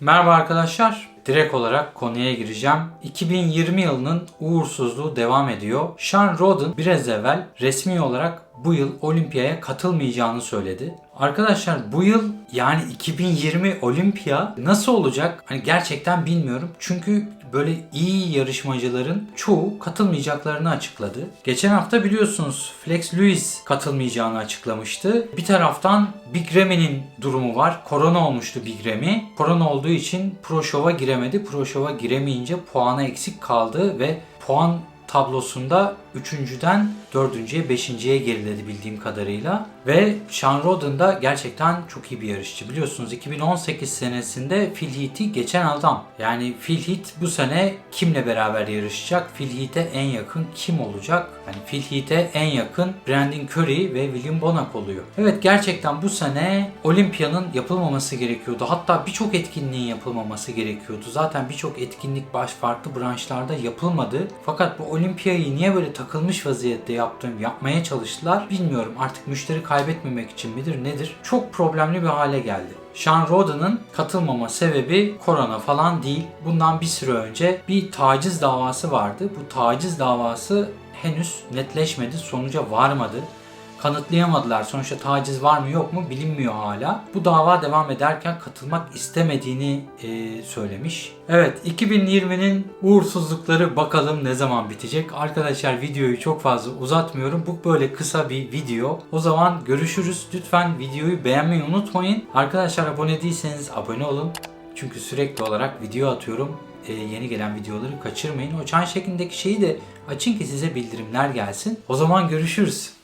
Merhaba arkadaşlar. Direkt olarak konuya gireceğim. 2020 yılının uğursuzluğu devam ediyor. Sean Roden biraz evvel resmi olarak bu yıl olimpiyaya katılmayacağını söyledi. Arkadaşlar bu yıl yani 2020 olimpiya nasıl olacak? Hani gerçekten bilmiyorum. Çünkü böyle iyi yarışmacıların çoğu katılmayacaklarını açıkladı. Geçen hafta biliyorsunuz Flex Lewis katılmayacağını açıklamıştı. Bir taraftan Big Remy'nin durumu var. Korona olmuştu Big Remy. Korona olduğu için Pro Show'a giremedi. Pro Show'a giremeyince puanı eksik kaldı ve puan tablosunda 3.den 4.ye 5.ye geriledi bildiğim kadarıyla. Ve Sean Roden da gerçekten çok iyi bir yarışçı. Biliyorsunuz 2018 senesinde Phil Heath'i geçen adam. Yani Phil Heath bu sene kimle beraber yarışacak? Phil Heath'e en yakın kim olacak? Yani Phil Heath'e en yakın Brandon Curry ve William Bonac oluyor. Evet gerçekten bu sene Olimpiya'nın yapılmaması gerekiyordu. Hatta birçok etkinliğin yapılmaması gerekiyordu. Zaten birçok etkinlik baş farklı branşlarda yapılmadı. Fakat bu Olimpiyayı niye böyle takılmış vaziyette yaptığım yapmaya çalıştılar bilmiyorum. Artık müşteri kaybetmemek için midir nedir? Çok problemli bir hale geldi. Sean Roden'ın katılmama sebebi korona falan değil. Bundan bir süre önce bir taciz davası vardı. Bu taciz davası henüz netleşmedi, sonuca varmadı kanıtlayamadılar. Sonuçta taciz var mı yok mu bilinmiyor hala. Bu dava devam ederken katılmak istemediğini e, söylemiş. Evet 2020'nin uğursuzlukları bakalım ne zaman bitecek. Arkadaşlar videoyu çok fazla uzatmıyorum. Bu böyle kısa bir video. O zaman görüşürüz. Lütfen videoyu beğenmeyi unutmayın. Arkadaşlar abone değilseniz abone olun. Çünkü sürekli olarak video atıyorum. E, yeni gelen videoları kaçırmayın. O çan şeklindeki şeyi de açın ki size bildirimler gelsin. O zaman görüşürüz.